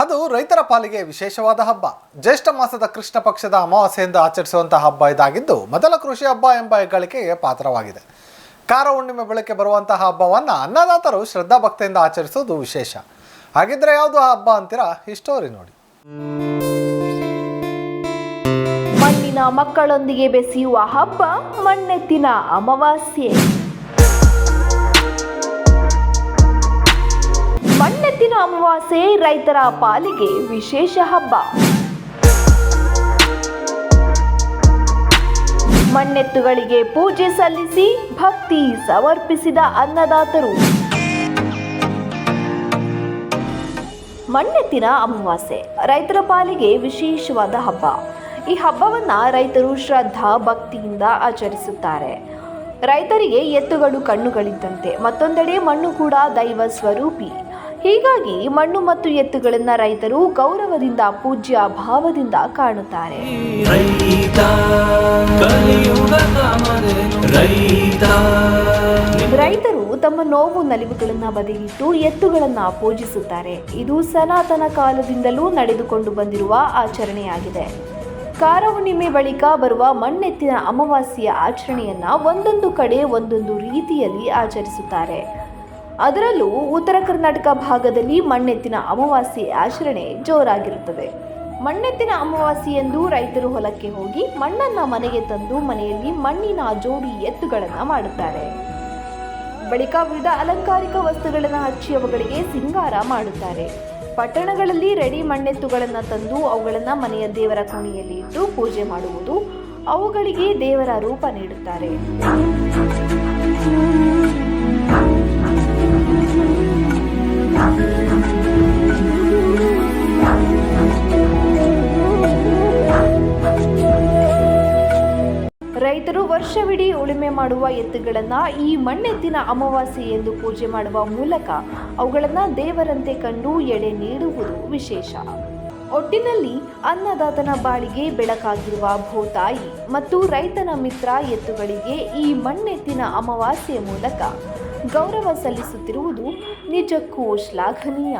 ಅದು ರೈತರ ಪಾಲಿಗೆ ವಿಶೇಷವಾದ ಹಬ್ಬ. ಜ್ಯೇಷ್ಠ ಮಾಸದ ಕೃಷ್ಣ ಪಕ್ಷದ ಅಮಾವಾಸ್ಯೆಯಿಂದ ಆಚರಿಸುವಂತಹ ಹಬ್ಬ ಇದಾಗಿದ್ದು, ಮೊದಲ ಕೃಷಿ ಹಬ್ಬ ಎಂಬ ಹೆಗ್ಗಳಿಕೆಗೆ ಪಾತ್ರವಾಗಿದೆ. ಕಾರ ಹುಣ್ಣಿಮೆ ಬೆಳಕೆ ಬರುವಂತಹ ಹಬ್ಬವನ್ನು ಅನ್ನದಾತರು ಶ್ರದ್ಧಾ ಭಕ್ತಿಯಿಂದ ಆಚರಿಸುವುದು ವಿಶೇಷ. ಹಾಗಿದ್ರೆ ಯಾವುದು ಆ ಹಬ್ಬ ಅಂತೀರಾ? ಹಿಸ್ಟೋರಿ ನೋಡಿ. ಮಣ್ಣಿನ ಮಕ್ಕಳೊಂದಿಗೆ ಬೆಸೆಯುವ ಹಬ್ಬ ಮಣ್ಣೆತ್ತಿನ ಅಮಾವಾಸ್ಯೆ. ಅಮಾವಾಸ್ಯೆ ರೈತರ ಪಾಲಿಗೆ ವಿಶೇಷ ಹಬ್ಬ. ಮಣ್ಣೆತ್ತುಗಳಿಗೆ ಪೂಜೆ ಸಲ್ಲಿಸಿ ಭಕ್ತಿ ಸಮರ್ಪಿಸಿದ ಅನ್ನದಾತರು. ಮಣ್ಣೆತ್ತಿನ ಅಮಾವಾಸ್ಯೆ ರೈತರ ಪಾಲಿಗೆ ವಿಶೇಷವಾದ ಹಬ್ಬ. ಈ ಹಬ್ಬವನ್ನ ರೈತರು ಶ್ರದ್ಧಾ ಭಕ್ತಿಯಿಂದ ಆಚರಿಸುತ್ತಾರೆ. ರೈತರಿಗೆ ಎತ್ತುಗಳು ಕಣ್ಣುಗಳಿದ್ದಂತೆ ಮತ್ತೊಂದೆಡೆ ಮಣ್ಣು ಕೂಡ ದೈವ ಸ್ವರೂಪಿ. ಹೀಗಾಗಿ ಮಣ್ಣು ಮತ್ತು ಎತ್ತುಗಳನ್ನ ರೈತರು ಗೌರವದಿಂದ ಪೂಜ್ಯ ಭಾವದಿಂದ ಕಾಣುತ್ತಾರೆ. ರೈತರು ತಮ್ಮ ನೋವು ನಲಿವುಗಳನ್ನ ಬದಿಗಿಟ್ಟು ಎತ್ತುಗಳನ್ನ ಪೂಜಿಸುತ್ತಾರೆ. ಇದು ಸನಾತನ ಕಾಲದಿಂದಲೂ ನಡೆದುಕೊಂಡು ಬಂದಿರುವ ಆಚರಣೆಯಾಗಿದೆ. ಕಾರ ಹುಣ್ಣಿಮೆ ಬಳಿಕ ಬರುವ ಮಣ್ಣೆತ್ತಿನ ಅಮಾವಾಸ್ಯೆಯ ಆಚರಣೆಯನ್ನ ಒಂದೊಂದು ಕಡೆ ಒಂದೊಂದು ರೀತಿಯಲ್ಲಿ ಆಚರಿಸುತ್ತಾರೆ. ಅದರಲ್ಲೂ ಉತ್ತರ ಕರ್ನಾಟಕ ಭಾಗದಲ್ಲಿ ಮಣ್ಣೆತ್ತಿನ ಅಮಾವಾಸ್ಯೆ ಆಚರಣೆ ಜೋರಾಗಿರುತ್ತದೆ. ಮಣ್ಣೆತ್ತಿನ ಅಮಾವಾಸ್ಯೆಯಂದು ರೈತರು ಹೊಲಕ್ಕೆ ಹೋಗಿ ಮಣ್ಣನ್ನ ಮನೆಗೆ ತಂದು ಮನೆಯಲ್ಲಿ ಮಣ್ಣಿನ ಜೋಡಿ ಎತ್ತುಗಳನ್ನು ಮಾಡುತ್ತಾರೆ. ಬಳಿಕ ವಿವಿಧ ಅಲಂಕಾರಿಕ ವಸ್ತುಗಳನ್ನು ಹಚ್ಚಿ ಅವುಗಳಿಗೆ ಸಿಂಗಾರ ಮಾಡುತ್ತಾರೆ. ಪಟ್ಟಣಗಳಲ್ಲಿ ರೆಡಿ ಮಣ್ಣೆತ್ತುಗಳನ್ನು ತಂದು ಅವುಗಳನ್ನು ಮನೆಯ ದೇವರ ಕೋಣೆಯಲ್ಲಿ ಇಟ್ಟು ಪೂಜೆ ಮಾಡುವುದು ಅವುಗಳಿಗೆ ದೇವರ ರೂಪ ನೀಡುತ್ತಾರೆ. ರೈತರು ವರ್ಷವಿಡೀ ಉಳುಮೆ ಮಾಡುವ ಎತ್ತುಗಳನ್ನು ಈ ಮಣ್ಣೆತ್ತಿನ ಅಮಾವಾಸ್ಯೆ ಎಂದು ಪೂಜೆ ಮಾಡುವ ಮೂಲಕ ಅವುಗಳನ್ನು ದೇವರಂತೆ ಕಂಡು ಎಡೆ ನೀಡುವುದು ವಿಶೇಷ. ಒಟ್ಟಿನಲ್ಲಿ ಅನ್ನದಾತನ ಬಾಳಿಗೆ ಬೆಳಕಾಗಿರುವ ಭೂತಾಯಿ ಮತ್ತು ರೈತನ ಮಿತ್ರ ಎತ್ತುಗಳಿಗೆ ಈ ಮಣ್ಣೆತ್ತಿನ ಅಮಾವಾಸ್ಯೆ ಮೂಲಕ ಗೌರವ ಸಲ್ಲಿಸುತ್ತಿರುವುದು ನಿಜಕ್ಕೂ ಶ್ಲಾಘನೀಯ.